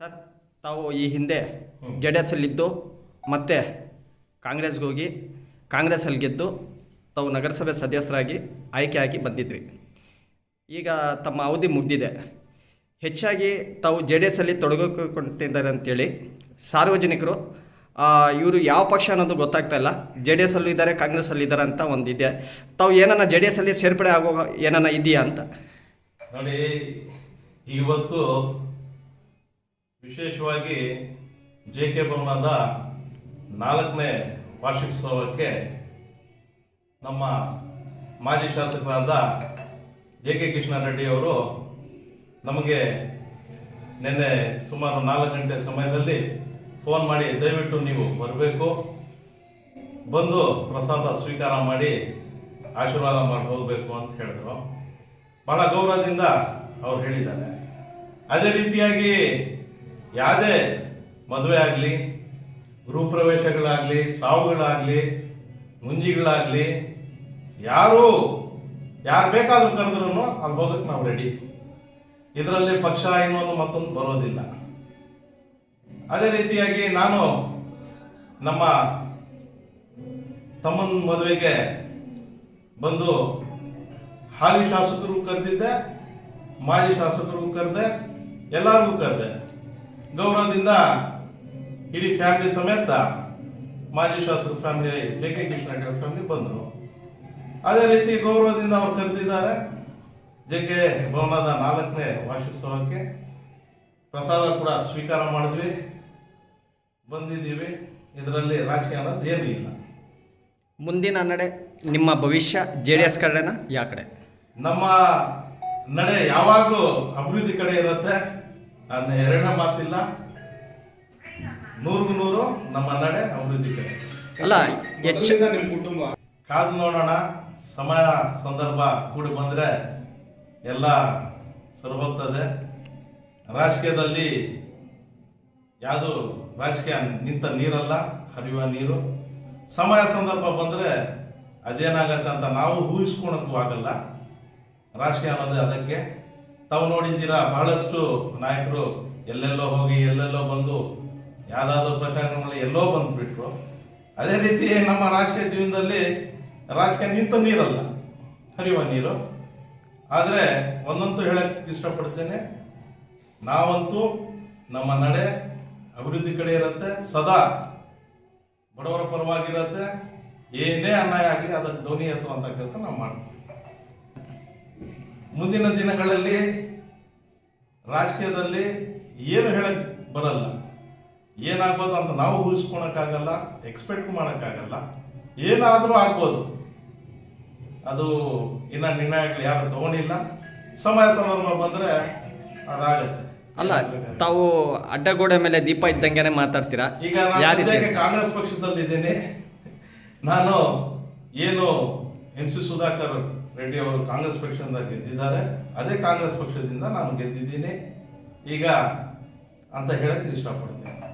Sir, ತಾವು ಈ ಹಿಂದೆ ಜೆ ಡಿ ಎಸ್ ಅಲ್ಲಿದ್ದು ಮತ್ತೆ ಕಾಂಗ್ರೆಸ್ಗೆ ಹೋಗಿ ಕಾಂಗ್ರೆಸ್ಸಲ್ಲಿ ಗೆದ್ದು ತಾವು ನಗರಸಭೆ ಸದಸ್ಯರಾಗಿ ಆಯ್ಕೆಯಾಗಿ ಬಂದಿದ್ರಿ. ಈಗ ತಮ್ಮ ಅವಧಿ ಮುಗಿದಿದೆ. ಹೆಚ್ಚಾಗಿ ತಾವು ಜೆ ಡಿ ಎಸ್ಸಲ್ಲಿ ತೊಡಗಿಕೊಳ್ತಿದ್ದಾರೆ ಅಂತೇಳಿ ಸಾರ್ವಜನಿಕರು ಇವರು ಯಾವ ಪಕ್ಷ ಅನ್ನೋದು ಗೊತ್ತಾಗ್ತಾ ಇಲ್ಲ. ಜೆ ಡಿ ಎಸ್ಸಲ್ಲೂ ಇದ್ದಾರೆ, ಕಾಂಗ್ರೆಸ್ಸಲ್ಲಿ ಇದ್ದಾರೆ ಅಂತ ಒಂದಿದೆ. ತಾವು ಏನನ್ನ ಜೆ ಡಿ ಎಸ್ಸಲ್ಲಿ ಸೇರ್ಪಡೆ ಆಗೋ ಏನನ್ನ ಇದೆಯಾ ಅಂತ? ನೋಡಿ, ಇವತ್ತು ವಿಶೇಷವಾಗಿ ಜೆ ಕೆ ಭವನದ ನಾಲ್ಕನೇ ವಾರ್ಷಿಕೋತ್ಸವಕ್ಕೆ ನಮ್ಮ ಮಾಜಿ ಶಾಸಕರಾದ ಜೆ ಕೆ ಕೃಷ್ಣಾರೆಡ್ಡಿ ಅವರು ನಮಗೆ ನಿನ್ನೆ ಸುಮಾರು ನಾಲ್ಕು ಗಂಟೆ ಸಮಯದಲ್ಲಿ ಫೋನ್ ಮಾಡಿ, ದಯವಿಟ್ಟು ನೀವು ಬರಬೇಕು. ಬಂದು ಪ್ರಸಾದ ಸ್ವೀಕಾರ ಮಾಡಿ ಆಶೀರ್ವಾದ ಮಾಡಿ ಹೋಗಬೇಕು ಅಂತ ಹೇಳಿದ್ರು. ಬಹಳ ಗೌರವದಿಂದ ಅವ್ರು ಹೇಳಿದ್ದಾರೆ. ಅದೇ ರೀತಿಯಾಗಿ ಯಾವುದೇ ಮದುವೆ ಆಗಲಿ, ಗೃಹಪ್ರವೇಶಗಳಾಗಲಿ, ಸಾವುಗಳಾಗಲಿ, ಮುಂಜಿಗಳಾಗಲಿ, ಯಾರು ಯಾರು ಬೇಕಾದರೂ ಕರೆದ್ರೂ ಅಲ್ಲಿ ಹೋಗಕ್ಕೆ ನಾವು ರೆಡಿ ಇದರಲ್ಲಿ ಪಕ್ಷ ಇನ್ನೊಂದು ಮತ್ತೊಂದು ಬರೋದಿಲ್ಲ. ಅದೇ ರೀತಿಯಾಗಿ ನಾನು ನಮ್ಮ ತಮ್ಮನ ಮದುವೆಗೆ ಬಂದು ಹಾಲಿ ಶಾಸಕರು ಕರೆದಿದ್ದೆ, ಮಾಜಿ ಶಾಸಕರು ಕರೆದೆ, ಎಲ್ಲರಿಗೂ ಕರೆದೆ. ಗೌರವದಿಂದ ಇಡೀ ಫ್ಯಾಮಿಲಿ ಸಮೇತ ಮಾಜಿ ಶಾಸಕರ family J K Krishna family ಬಂದರು. ಅದೇ ರೀತಿ ಗೌರವದಿಂದ ಅವ್ರು ಕರೆದಿದ್ದಾರೆ. ಜೆ ಕೆ ಭವನದ ನಾಲ್ಕನೇ ವಾರ್ಷಿಕೋತ್ಸವಕ್ಕೆ ಪ್ರಸಾದ ಕೂಡ ಸ್ವೀಕಾರ ಮಾಡಿದ್ವಿ. ಬಂದಿದ್ದೀವಿ. ಇದರಲ್ಲಿ ರಾಜಕೀಯ ಅನ್ನೋದು ಏನೂ ಇಲ್ಲ. ಮುಂದಿನ ನಡೆ ನಿಮ್ಮ ಭವಿಷ್ಯ ಜೆ ಡಿ ಎಸ್ ಕಡೆನ ಯಾವ ಕಡೆ? ನಮ್ಮ ನಡೆ ಯಾವಾಗಲೂ ಅಭಿವೃದ್ಧಿ ಕಡೆ ಇರುತ್ತೆ. ಅದನ್ನ ಎರಡನೇ ಮಾತಿಲ್ಲ. ನೂರ್ಗು ನೂರು ನಮ್ಮ ನಡೆ ಅಭಿವೃದ್ಧಿ ಕಡೆ. ಅಲ್ಲ ಕುಟುಂಬ. ಕಾದು ನೋಡೋಣ ಸಮಯ ಸಂದರ್ಭ ಕೂಡಿ ಬಂದರೆ ಎಲ್ಲ ಸರಿಹೋಗ್ತದೆ ರಾಜಕೀಯದಲ್ಲಿ ಯಾವುದು ರಾಜಕೀಯ ನಿಂತ ನೀರಲ್ಲ ಹರಿಯುವ ನೀರು. ಸಮಯ ಸಂದರ್ಭ ಬಂದರೆ ಅದೇನಾಗತ್ತೆ ಅಂತ ನಾವು ಊಹಿಸ್ಕೊಳಕ್ಕೂ ಆಗಲ್ಲ. ರಾಜಕೀಯ ಅನ್ನೋದೇ ಅದಕ್ಕೆ. ತಾವು ನೋಡಿದ್ದೀರಾ, ಬಹಳಷ್ಟು ನಾಯಕರು ಎಲ್ಲೆಲ್ಲೋ ಹೋಗಿ, ಎಲ್ಲೆಲ್ಲೋ ಬಂದು, ಯಾವುದಾದ್ರೂ ಪ್ರಚಾರಗಳಲ್ಲಿ ಎಲ್ಲೋ ಬಂದುಬಿಟ್ರು. ಅದೇ ರೀತಿ ನಮ್ಮ ರಾಜಕೀಯ ಜೀವನದಲ್ಲಿ ರಾಜಕೀಯ ನಿಂತ ನೀರಲ್ಲ, ಹರಿಯುವ ನೀರು. ಆದರೆ ಒಂದಂತೂ ಹೇಳಕ್ಕೆ ಇಷ್ಟಪಡ್ತೇನೆ, ನಾವಂತೂ ನಮ್ಮ ನಡೆ ಅಭಿವೃದ್ಧಿ ಕಡೆ ಇರುತ್ತೆ, ಸದಾ ಬಡವರ ಪರವಾಗಿರುತ್ತೆ. ಏನೇ ಅನ್ಯಾಯ ಆಗಲಿ, ಅದಕ್ಕೆ ಧ್ವನಿ ಎತ್ತುವಂಥ ಕೆಲಸ ನಾವು ಮಾಡ್ತೀವಿ. ಮುಂದಿನ ದಿನಗಳಲ್ಲಿ ರಾಜಕೀಯದಲ್ಲಿ ಏನು ಹೇಳಕ್ ಬರಲ್ಲ. ಏನಾಗ್ಬೋದು ಅಂತ ನಾವು ಊಹಿಸ್ಕೊಳಕ್ಕಾಗಲ್ಲ ಎಕ್ಸ್ಪೆಕ್ಟ್ ಮಾಡೋಕ್ಕಾಗಲ್ಲ. ಏನಾದರೂ ಆಗ್ಬೋದು. ಅದು ಇನ್ನ ನಿರ್ಣಯಗಳು ಯಾರು ತಗೊಂಡಿಲ್ಲ. ಸಮಯ ಸಂದರ್ಭ ಬಂದರೆ ಅದಾಗುತ್ತೆ. ಅಲ್ಲ ತಾವು ಅಡ್ಡಗೋಡೆ ಮೇಲೆ ದೀಪ ಇದ್ದಂಗೆನೆ ಮಾತಾಡ್ತೀರಾ? ಈಗ ಕಾಂಗ್ರೆಸ್ ಪಕ್ಷದಲ್ಲಿ ಇದ್ದೇನೆ ಕಾಂಗ್ರೆಸ್ ಪಕ್ಷದಲ್ಲಿದ್ದೇನೆ. ನಾನು ಏನು ಎನ್ ಸಿ ಸುಧಾಕರ್ ರೆಡ್ಡಿ ಅವರು ಕಾಂಗ್ರೆಸ್ ಪಕ್ಷದಿಂದ ಗೆದ್ದಿದ್ದಾರೆ. ಅದೇ ಕಾಂಗ್ರೆಸ್ ಪಕ್ಷದಿಂದ ನಾನು ಗೆದ್ದಿದ್ದೀನಿ. ಈಗ ಅಂತ ಹೇಳಕ್ಕೆ ಇಷ್ಟಪಡ್ತೇನೆ.